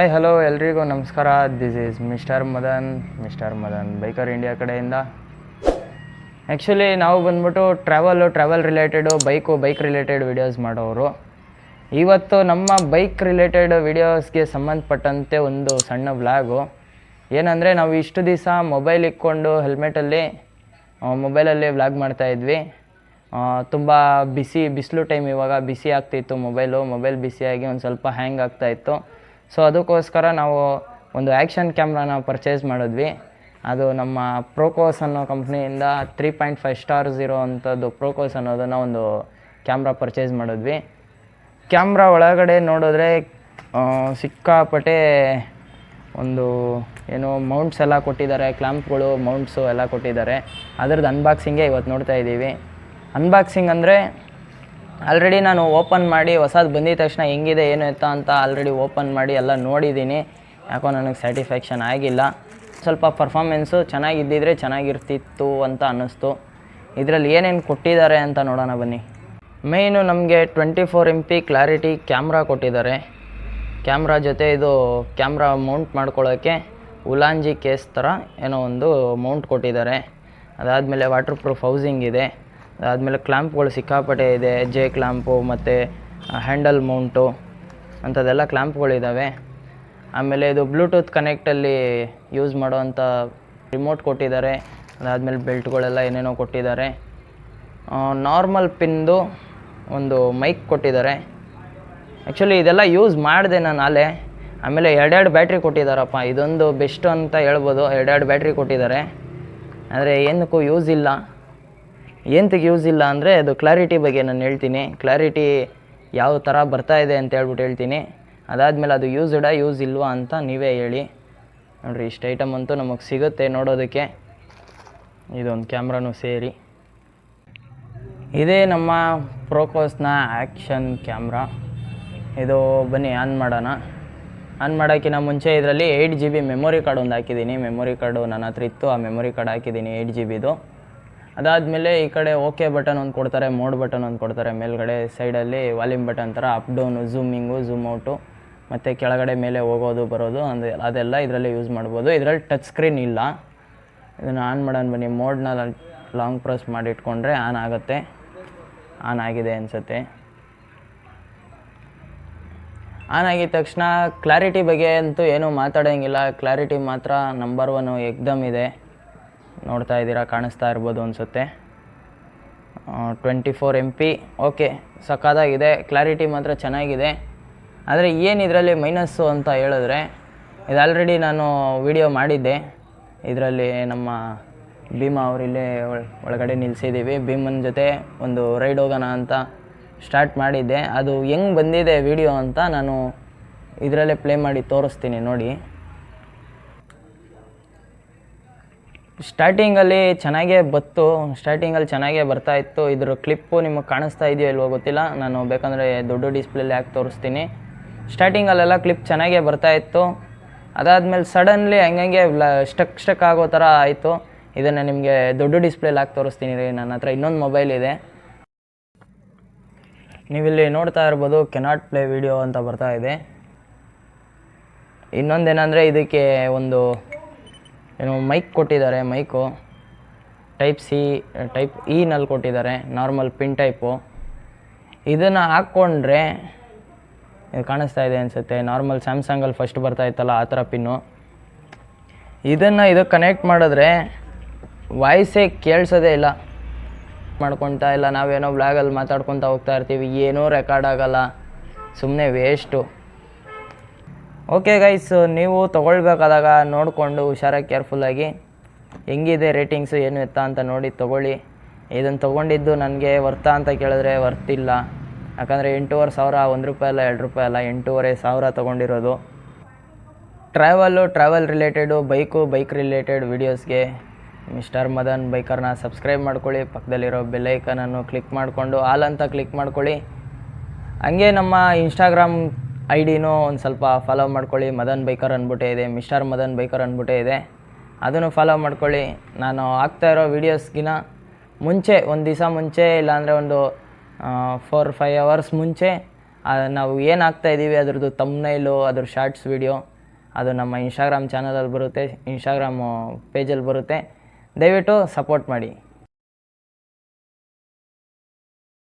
Hi hello ಎಲ್ರಿಗೂ ನಮಸ್ಕಾರ. This is mister Madan mister Madan biker India ಕಡೆಯಿಂದ. Actually ನಾವು ಬಂದ್ಬಿಟ್ಟು travel travel related bike bike related videos ಮಾಡೋರು. ಇವತ್ತು ನಮ್ಮ ಬೈಕ್ ರಿಲೇಟೆಡ್ ವೀಡಿಯೋಸ್ಗೆ ಸಂಬಂಧಪಟ್ಟಂತೆ ಒಂದು ಸಣ್ಣ ವ್ಲಾಗು ಏನಂದರೆ, ನಾವು ಇಷ್ಟು ದಿವಸ ಮೊಬೈಲ್ ಇಕ್ಕೊಂಡು ಹೆಲ್ಮೆಟಲ್ಲಿ ಮೊಬೈಲಲ್ಲಿ ವ್ಲಾಗ್ ಮಾಡ್ತಾಯಿದ್ವಿ ತುಂಬ ಬಿಸಿ ಬಿಸಿಲು ಟೈಮ್ ಇವಾಗ ಬಿಸಿ ಆಗ್ತಿತ್ತು ಮೊಬೈಲು ಮೊಬೈಲ್ ಬಿಸಿಯಾಗಿ ಒಂದು ಸ್ವಲ್ಪ ಹ್ಯಾಂಗ್ ಆಗ್ತಾಯಿತ್ತು ಸೊ ಅದಕ್ಕೋಸ್ಕರ ನಾವು ಒಂದು ಆ್ಯಕ್ಷನ್ ಕ್ಯಾಮ್ರಾನ ಪರ್ಚೇಸ್ ಮಾಡಿದ್ವಿ. ಅದು ನಮ್ಮ ಪ್ರೋಕೋಸ್ ಅನ್ನೋ ಕಂಪ್ನಿಯಿಂದ ತ್ರೀ ಪಾಯಿಂಟ್ ಫೈವ್ ಸ್ಟಾರ್ಸ್ ಇರೋ ಅಂಥದ್ದು ಪ್ರೋಕೋಸ್ ಅನ್ನೋದನ್ನು ಒಂದು ಕ್ಯಾಮ್ರಾ ಪರ್ಚೇಸ್ ಮಾಡಿದ್ವಿ. ಕ್ಯಾಮ್ರಾ ಒಳಗಡೆ ನೋಡಿದ್ರೆ ಸಿಕ್ಕಾಪಟ್ಟೆ ಒಂದು ಏನು ಮೌಂಟ್ಸ್ ಎಲ್ಲ ಕೊಟ್ಟಿದ್ದಾರೆ ಕ್ಲ್ಯಾಂಪ್ಗಳು ಮೌಂಟ್ಸು ಎಲ್ಲ ಕೊಟ್ಟಿದ್ದಾರೆ. ಅದ್ರದ್ದು ಅನ್ಬಾಕ್ಸಿಂಗೇ ಇವತ್ತು ನೋಡ್ತಾ ಇದ್ದೀವಿ ಅನ್ಬಾಕ್ಸಿಂಗ್ ಅಂದರೆ ಆಲ್ರೆಡಿ ನಾನು ಓಪನ್ ಮಾಡಿ ಹೊಸದು ಬಂದಿದ ತಕ್ಷಣ ಹೆಂಗಿದೆ, ಏನು ಎತ್ತ ಅಂತ ಆಲ್ರೆಡಿ ಓಪನ್ ಮಾಡಿ ಎಲ್ಲ ನೋಡಿದ್ದೀನಿ. ಯಾಕೋ ನನಗೆ ಸ್ಯಾಟಿಸ್ಫ್ಯಾಕ್ಷನ್ ಆಗಿಲ್ಲ. ಸ್ವಲ್ಪ ಪರ್ಫಾಮೆನ್ಸು ಚೆನ್ನಾಗಿದ್ದಿದ್ರೆ ಚೆನ್ನಾಗಿರ್ತಿತ್ತು ಅಂತ ಅನ್ನಿಸ್ತು. ಇದರಲ್ಲಿ ಏನೇನು ಕೊಟ್ಟಿದ್ದಾರೆ ಅಂತ ನೋಡೋಣ ಬನ್ನಿ. ಮೇಯ್ನು ನಮಗೆ twenty four M P clarity camera ಕೊಟ್ಟಿದ್ದಾರೆ. ಕ್ಯಾಮ್ರಾ ಜೊತೆ ಇದು ಕ್ಯಾಮ್ರಾ ಮೌಂಟ್ ಮಾಡ್ಕೊಳ್ಳೋಕ್ಕೆ ಉಲಾಂಜಿ ಕೇಸ್ ಥರ ಏನೋ ಒಂದು ಮೌಂಟ್ ಕೊಟ್ಟಿದ್ದಾರೆ. ಅದಾದಮೇಲೆ ವಾಟರ್ ಪ್ರೂಫ್ ಹೌಸಿಂಗ್ ಇದೆ. ಅದಾದಮೇಲೆ ಕ್ಲ್ಯಾಂಪ್ಗಳು ಸಿಕ್ಕಾಪಟ್ಟೆ ಇದೆ ಜೆ ಕ್ಲ್ಯಾಂಪು ಮತ್ತು ಹ್ಯಾಂಡಲ್ ಮೌಂಟು ಅಂಥದ್ದೆಲ್ಲ ಕ್ಲ್ಯಾಂಪ್ಗಳಿದ್ದಾವೆ ಆಮೇಲೆ ಇದು ಬ್ಲೂಟೂತ್ ಕನೆಕ್ಟಲ್ಲಿ ಯೂಸ್ ಮಾಡೋವಂಥ ರಿಮೋಟ್ ಕೊಟ್ಟಿದ್ದಾರೆ. ಅದಾದಮೇಲೆ ಬೆಲ್ಟ್ಗಳೆಲ್ಲ ಏನೇನೋ ಕೊಟ್ಟಿದ್ದಾರೆ. ನಾರ್ಮಲ್ ಪಿನ್ದು ಒಂದು ಮೈಕ್ ಕೊಟ್ಟಿದ್ದಾರೆ. ಆ್ಯಕ್ಚುಲಿ ಇದೆಲ್ಲ ಯೂಸ್ ಮಾಡಿದೆ ನಾನು ಅಲ್ಲೇ. ಆಮೇಲೆ ಎರಡೆರಡು ಬ್ಯಾಟ್ರಿ ಕೊಟ್ಟಿದ್ದಾರಪ್ಪ. ಇದೊಂದು ಬೆಸ್ಟ್ ಅಂತ ಹೇಳ್ಬೋದು. ಎರಡೆರಡು ಬ್ಯಾಟ್ರಿ ಕೊಟ್ಟಿದ್ದಾರೆ. ಆದರೆ ಏನಕ್ಕೂ ಯೂಸ್ ಇಲ್ಲ. ಏನಕ್ಕೆ ಯೂಸ್ ಇಲ್ಲ ಅಂದರೆ ಅದು ಕ್ಲಾರಿಟಿ ಬಗ್ಗೆ ನಾನು ಹೇಳ್ತೀನಿ. ಕ್ಲಾರಿಟಿ ಯಾವ ಥರ ಬರ್ತಾ ಇದೆ ಅಂತ ಹೇಳ್ಬಿಟ್ಟು ಹೇಳ್ತೀನಿ. ಅದಾದಮೇಲೆ ಅದು ಯೂಸ್ಡ ಯೂಸ್ ಇಲ್ವಾ ಅಂತ ನೀವೇ ಹೇಳಿ. ನೋಡಿರಿ, ಇಷ್ಟು ಐಟಮ್ ಅಂತೂ ನಮಗೆ ಸಿಗುತ್ತೆ ನೋಡೋದಕ್ಕೆ. ಇದೊಂದು ಕ್ಯಾಮ್ರಾನು ಸೇರಿ. ಇದೇ ನಮ್ಮ ಪ್ರೋಕೋಸ್ನ ಆ್ಯಕ್ಷನ್ ಕ್ಯಾಮ್ರಾ ಇದು ಬನ್ನಿ ಆನ್ ಮಾಡೋಣ. ಆನ್ ಮಾಡೋಕ್ಕಿಂತ ಮುಂಚೆ ಇದರಲ್ಲಿ eight G B memory card ಒಂದು ಹಾಕಿದ್ದೀನಿ. ಮೆಮೊರಿ ಕಾರ್ಡು ನನ್ನ ಹತ್ರ ಇತ್ತು. ಆ ಮೆಮೊರಿ ಕಾರ್ಡ್ ಹಾಕಿದ್ದೀನಿ ಏಯ್ಟ್ ಜಿ ಬಿದು ಅದಾದಮೇಲೆ ಈ ಕಡೆ ಓಕೆ ಬಟನ್ ಒಂದು ಕೊಡ್ತಾರೆ, ಮೋಡ್ ಬಟನ್ ಒಂದು ಕೊಡ್ತಾರೆ. ಮೇಲ್ಗಡೆ ಸೈಡಲ್ಲಿ ವಾಲ್ಯೂಮ್ ಬಟನ್ ಥರ up down zooming zoom out ಮತ್ತು ಕೆಳಗಡೆ ಮೇಲೆ ಹೋಗೋದು, ಬರೋದು ಅಂದು ಅದೆಲ್ಲ ಇದರಲ್ಲಿ ಯೂಸ್ ಮಾಡ್ಬೋದು. ಇದರಲ್ಲಿ ಟಚ್ ಸ್ಕ್ರೀನ್ ಇಲ್ಲ. ಇದನ್ನು ಆನ್ ಮಾಡೋಣ ಬನ್ನಿ. ಮೋಡ್ನ ಲಾಂಗ್ ಪ್ರೆಸ್ ಮಾಡಿ ಇಟ್ಕೊಂಡ್ರೆ ಆನ್ ಆಗುತ್ತೆ. ಆನ್ ಆಗಿದೆ ಅನಿಸುತ್ತೆ. ಆನ್ ಆಗಿದ ತಕ್ಷಣ ಕ್ಲಾರಿಟಿ ಬಗ್ಗೆ ಅಂತೂ ಏನೂ ಮಾತಾಡೋಂಗಿಲ್ಲ. ಕ್ಲಾರಿಟಿ ಮಾತ್ರ ನಂಬರ್ ಒನ್ ಎಕ್ದಮ್ ಇದೆ. ನೋಡ್ತಾ ಇದ್ದೀರಾ, ಕಾಣಿಸ್ತಾ ಇರ್ಬೋದು ಅನಿಸುತ್ತೆ. Twenty four M P okay ಸಕ್ಕತ್ತಾಗಿದೆ ಕ್ಲಾರಿಟಿ ಮಾತ್ರ ಚೆನ್ನಾಗಿದೆ. ಆದರೆ ಏನು ಇದರಲ್ಲಿ ಮೈನಸ್ಸು ಅಂತ ಹೇಳಿದ್ರೆ, ಇದು ಆಲ್ರೆಡಿ ನಾನು ವಿಡಿಯೋ ಮಾಡಿದ್ದೆ. ಇದರಲ್ಲಿ ನಮ್ಮ ಭೀಮ ಅವರಿಲ್ಲೇ ಒಳಗಡೆ ನಿಲ್ಲಿಸಿದ್ದೀವಿ ಭೀಮನ ಜೊತೆ ಒಂದು ರೈಡ್ ಹೋಗೋಣ ಅಂತ ಸ್ಟಾರ್ಟ್ ಮಾಡಿದ್ದೆ. ಅದು ಹೆಂಗೆ ಬಂದಿದೆ ವಿಡಿಯೋ ಅಂತ ನಾನು ಇದರಲ್ಲೇ ಪ್ಲೇ ಮಾಡಿ ತೋರಿಸ್ತೀನಿ ನೋಡಿ. ಸ್ಟಾರ್ಟಿಂಗಲ್ಲಿ ಚೆನ್ನಾಗೇ ಬತ್ತು ಸ್ಟಾರ್ಟಿಂಗಲ್ಲಿ ಚೆನ್ನಾಗೇ ಬರ್ತಾ ಇತ್ತು. ಇದ್ರ ಕ್ಲಿಪ್ಪು ನಿಮಗೆ ಕಾಣಿಸ್ತಾ ಇದೆಯೋ ಇಲ್ವೋ ಗೊತ್ತಿಲ್ಲ. ನಾನು ಬೇಕಂದರೆ ದೊಡ್ಡ ಡಿಸ್ಪ್ಲೇಲಿ ಹಾಕಿ ತೋರಿಸ್ತೀನಿ. ಸ್ಟಾರ್ಟಿಂಗಲ್ಲೆಲ್ಲ ಕ್ಲಿಪ್ ಚೆನ್ನಾಗೇ ಬರ್ತಾ ಇತ್ತು. ಅದಾದಮೇಲೆ ಸಡನ್ಲಿ ಹಂಗಂಗೆ ಸ್ಟಕ್ ಸ್ಟಕ್ ಆಗೋ ಥರ ಆಯಿತು. ಇದನ್ನು ನಿಮಗೆ ದೊಡ್ಡ ಡಿಸ್ಪ್ಲೇಲಿ ಹಾಕಿ ತೋರಿಸ್ತೀನಿ ರೀ. ನನ್ನ ಹತ್ರ ಇನ್ನೊಂದು ಮೊಬೈಲ್ ಇದೆ. ನೀವಿಲ್ಲಿ ನೋಡ್ತಾ ಇರ್ಬೋದು ಕೆನಾಟ್ ಪ್ಲೇ ವಿಡಿಯೋ ಅಂತ ಬರ್ತಾ ಇದೆ. ಇನ್ನೊಂದೇನೆಂದರೆ ಇದಕ್ಕೆ ಒಂದು ಏನು ಮೈಕ್ ಕೊಟ್ಟಿದ್ದಾರೆ ಮೈಕು ಟೈಪ್ ಸಿ ಟೈಪ್ ಇನಲ್ಲಿ ಕೊಟ್ಟಿದ್ದಾರೆ ನಾರ್ಮಲ್ ಪಿನ್ ಟೈಪು ಇದನ್ನು ಹಾಕ್ಕೊಂಡ್ರೆ ಇದು ಕಾಣಿಸ್ತಾ ಇದೆ ಅನಿಸುತ್ತೆ. ನಾರ್ಮಲ್ ಸ್ಯಾಮ್ಸಂಗಲ್ಲಿ ಫಸ್ಟ್ ಬರ್ತಾ ಇತ್ತಲ್ಲ, ಆ ಥರ ಪಿನ್ನು ಇದನ್ನು ಇದು ಕನೆಕ್ಟ್ ಮಾಡಿದ್ರೆ ವಾಯ್ಸೇ ಕೇಳಿಸೋದೇ ಇಲ್ಲ. ಮಾಡ್ಕೊತಾ ಇಲ್ಲ, ನಾವೇನೋ ಬ್ಲಾಗಲ್ಲಿ ಮಾತಾಡ್ಕೊತಾ ಹೋಗ್ತಾ ಇರ್ತೀವಿ, ಏನೂ ರೆಕಾರ್ಡ್ ಆಗೋಲ್ಲ. ಸುಮ್ಮನೆ ವೇಸ್ಟು ಓಕೆ ಗೈಸ್ ನೀವು ತೊಗೊಳ್ಬೇಕಾದಾಗ ನೋಡಿಕೊಂಡು ಹುಷಾರಾಗಿ ಕೇರ್ಫುಲ್ಲಾಗಿ ಹೆಂಗಿದೆ ರೇಟಿಂಗ್ಸು ಏನು ಎತ್ತ ಅಂತ ನೋಡಿ ತೊಗೊಳ್ಳಿ. ಇದನ್ನು ತೊಗೊಂಡಿದ್ದು ನನಗೆ ವರ್ತ ಅಂತ ಕೇಳಿದ್ರೆ ವರ್ತಿಲ್ಲ. ಯಾಕಂದರೆ ಎಂಟೂವರೆ ಸಾವಿರ, ಒಂದು ರೂಪಾಯಿ ಅಲ್ಲ, ಎರಡು ರೂಪಾಯಿ ಅಲ್ಲ, ಎಂಟೂವರೆ ಸಾವಿರ ತೊಗೊಂಡಿರೋದು. Travel travel related bike bike related ವೀಡಿಯೋಸ್ಗೆ mister Madan ಬೈಕರ್ನ ಸಬ್ಸ್ಕ್ರೈಬ್ ಮಾಡ್ಕೊಳ್ಳಿ. ಪಕ್ಕದಲ್ಲಿರೋ ಬೆಲ್ಲೈಕನನ್ನು ಕ್ಲಿಕ್ ಮಾಡಿಕೊಂಡು ಆಲ್ ಅಂತ ಕ್ಲಿಕ್ ಮಾಡ್ಕೊಳ್ಳಿ. ಹಂಗೆ ನಮ್ಮ ಇನ್ಸ್ಟಾಗ್ರಾಮ್ ಐ ಡಿನೂ ಒಂದು ಸ್ವಲ್ಪ ಫಾಲೋ ಮಾಡ್ಕೊಳ್ಳಿ. ಮದನ್ ಬೈಕರ್ ಅಂದ್ಬಿಟ್ಟೇ ಇದೆ, ಮಿಸ್ಟರ್ ಮದನ್ ಬೈಕರ್ ಅಂದ್ಬಿಟ್ಟೇ ಇದೆ. ಅದನ್ನು ಫಾಲೋ ಮಾಡ್ಕೊಳ್ಳಿ. ನಾನು ಆಗ್ತಾ ಇರೋ ವೀಡಿಯೋಸ್ಗಿನ ಮುಂಚೆ, ಒಂದು ದಿವಸ ಮುಂಚೆ, ಇಲ್ಲಾಂದರೆ ಒಂದು ಫೋರ್ ಫೈವ್ ಅವರ್ಸ್ ಮುಂಚೆ ನಾವು ಏನು ಆಗ್ತಾ ಇದ್ದೀವಿ ಅದ್ರದ್ದು ತಮ್ನೈಲು ಅದ್ರ ಶಾರ್ಟ್ಸ್ ವಿಡಿಯೋ ಅದು ನಮ್ಮ ಇನ್ಸ್ಟಾಗ್ರಾಮ್ ಚಾನಲಲ್ಲಿ ಬರುತ್ತೆ. ಇನ್ಸ್ಟಾಗ್ರಾಮು ಪೇಜಲ್ಲಿ ಬರುತ್ತೆ. ದಯವಿಟ್ಟು ಸಪೋರ್ಟ್ ಮಾಡಿ.